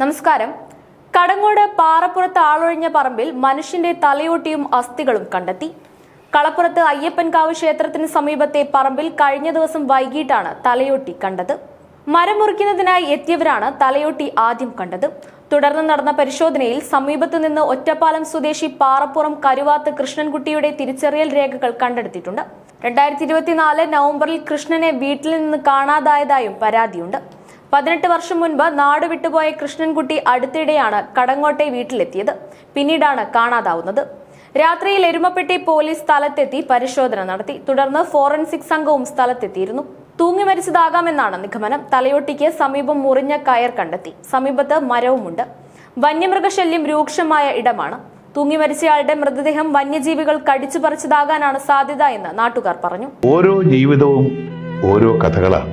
നമസ്കാരം. കടങ്ങോട് പാറപ്പുറത്ത് ആളൊഴിഞ്ഞ പറമ്പിൽ മനുഷ്യന്റെ തലയോട്ടിയും അസ്ഥികളും കണ്ടെത്തി. കളപ്പുറത്ത് അയ്യപ്പൻകാവ് ക്ഷേത്രത്തിന് സമീപത്തെ പറമ്പിൽ കഴിഞ്ഞ ദിവസം വൈകിട്ടാണ് തലയോട്ടി കണ്ടത്. മരം മുറിക്കുന്നതിനായി എത്തിയവരാണ് തലയോട്ടി ആദ്യം കണ്ടത്. തുടർന്ന് നടന്ന പരിശോധനയിൽ സമീപത്തു നിന്ന് ഒറ്റപ്പാലം സ്വദേശി പാറപ്പുറം കരുവാത്ത് കൃഷ്ണൻകുട്ടിയുടെ തിരിച്ചറിയൽ രേഖകൾ കണ്ടെടുത്തിട്ടുണ്ട്. രണ്ടായിരത്തി ഇരുപത്തിനാല് നവംബറിൽ കൃഷ്ണനെ വീട്ടിൽ നിന്ന് കാണാതായതായും പരാതിയുണ്ട്. പതിനെട്ട് വർഷം മുൻപ് നാട് വിട്ടുപോയ കൃഷ്ണൻകുട്ടി അടുത്തിടെയാണ് കടങ്ങോട്ടെ വീട്ടിലെത്തിയത്. പിന്നീടാണ് കാണാതാവുന്നത്. രാത്രിയിൽ എരുമപ്പെട്ടി പോലീസ് സ്ഥലത്തെത്തി പരിശോധന നടത്തി. തുടർന്ന് ഫോറൻസിക് സംഘവും സ്ഥലത്തെത്തിയിരുന്നു. തൂങ്ങി മരിച്ചതാകാമെന്നാണ് നിഗമനം. തലയോട്ടിക്ക് സമീപം മുറിഞ്ഞ കയർ കണ്ടെത്തി. സമീപത്ത് മരവുമുണ്ട്. വന്യമൃഗശല്യം രൂക്ഷമായ ഇടമാണ്. തൂങ്ങി മരിച്ചയാളുടെ മൃതദേഹം വന്യജീവികൾ കടിച്ചു പറിച്ചതാകാനാണ് സാധ്യത എന്ന് നാട്ടുകാർ പറഞ്ഞു. ഓരോ ജീവിതവും ഓരോ കഥകളാണ്.